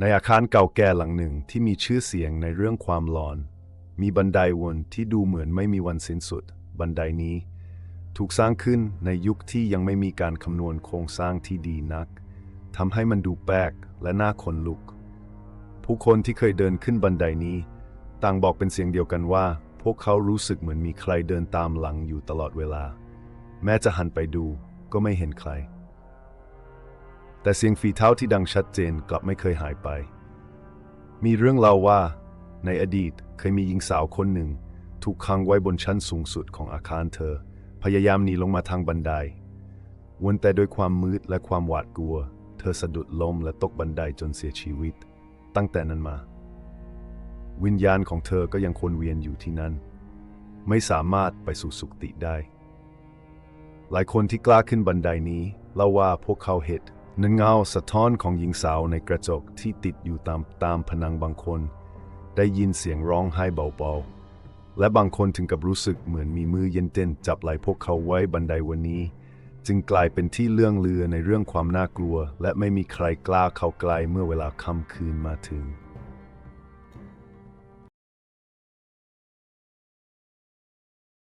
ในอาคารเก่าแก่หลังหนึ่งที่มีชื่อเสียงในเรื่องความหลอน มีบันไดวนที่ดูเหมือนไม่มีวันสิ้นสุด บันไดนี้ ถูกสร้างขึ้นในยุคที่ยังไม่มีการคำนวณโครงสร้างที่ดีนักทำให้มันดูแปลกและน่าขนลุก ผู้คนที่เคยเดินขึ้นบันไดนี้ ต่างบอกเป็นเสียงเดียวกันว่า พวกเขารู้สึกเหมือนมีใครเดินตามหลังอยู่ตลอดเวลา แม้จะหันไปดูก็ไม่เห็นใคร แต่เสียงฝีเท้าที่ดังชัดเจนกลับไม่เคยหายไป มีเรื่องเล่าว่า ในอดีตเคยมีหญิงสาวคนหนึ่ง ถูกขังไว้บนชั้นสูงสุดของอาคารเธอ พยายามหนีลงมาทางบันได วนแต่ด้วยความมืดและความหวาดกลัว เธอสะดุดล้มและตกบันไดจนเสียชีวิต ตั้งแต่นั้นมา วิญญาณของเธอก็ยังควนเวียนอยู่ที่นั่น ไม่สามารถไปสู่สุคติได้ หลายคนที่กล้าขึ้นบันไดนี้เล่าว่าพวกเขาเห็น เงาสะท้อนของหญิงสาวในกระจกที่ติดอยู่ตามตามผนังบางคน ได้ยินเสียงร้องไห้เบาๆ และบางคนถึงกับรู้สึกเหมือนมีมือเย็นเต้นจับไหล่พวกเขาไว้บันไดวันนี้ จึงกลายเป็นที่เรื่องลือในเรื่องความน่ากลัว และไม่มีใครกล้าเข้าใกล้เมื่อเวลาค่ำคืนมาถึง